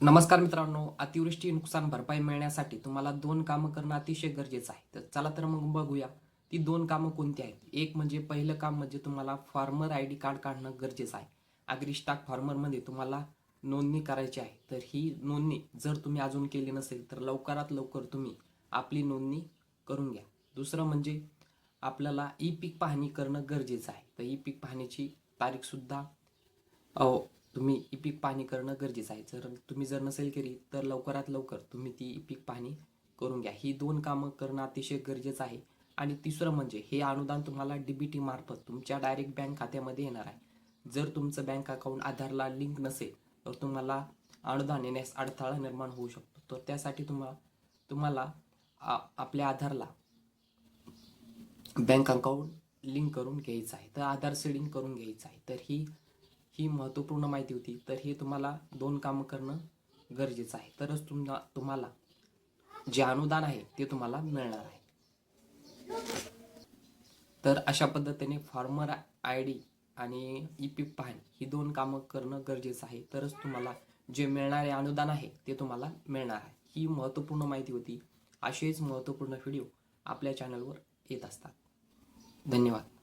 नमस्कार मित्रांनो अतिवृष्टी नुकसान भरपाई मिळण्यासाठी तुम्हाला दोन कामं करणं अतिशय गरजेचं आहे. तर चला तर मग बघूया ती दोन कामं कोणती आहेत? एक म्हणजे पहिलं काम म्हणजे तुम्हाला फार्मर आय डी कार्ड काढणं गरजेचं आहे. अग्रिस्टाक फार्मरमध्ये तुम्हाला नोंदणी करायची आहे. तर ही नोंदणी जर तुम्ही अजून केली नसेल तर लवकरात लवकर तुम्ही आपली नोंदणी करून घ्या. दुसरं म्हणजे आपल्याला ई पीक पाहणी करणं गरजेचं आहे. तर ई पीक पाहणीची तारीखसुद्धा अहो तुम्ही ई पीक पाहणी करणं गरजेचं आहे. जर तुम्ही जर नसेल केली तर लवकरात लवकर तुम्ही ती ई पीक पाहणी करून घ्या. ही दोन कामं करणं अतिशय गरजेचं आहे. आणि तिसरं म्हणजे हे अनुदान तुम्हाला डीबीटी मार्फत तुमच्या डायरेक्ट बँक खात्यामध्ये येणार आहे. जर तुमचं बँक अकाउंट आधारला लिंक नसेल तर तुम्हाला अनुदान येण्यास अडथळा निर्माण होऊ शकतो. तर त्यासाठी तुम्हाला तुम्हाला आ- आपल्या आधारला बँक अकाउंट लिंक करून घ्यायचं आहे. तर आधार सेडिंग करून घ्यायचं आहे. तर ही ही महत्त्वपूर्ण माहिती होती. तर हे तुम्हाला दोन कामं करणं गरजेचं आहे. तरच तुम्हा तुम्हाला जे अनुदान आहे ते तुम्हाला मिळणार आहे. तर अशा पद्धतीने फार्मर आय डी आणि ई पी पाहणी ही दोन कामं करणं गरजेचं आहे. तरच तुम्हाला जे मिळणारे अनुदान आहे ते तुम्हाला मिळणार आहे. ही महत्त्वपूर्ण माहिती होती. असेच महत्त्वपूर्ण व्हिडिओ आपल्या चॅनलवर येत असतात. धन्यवाद.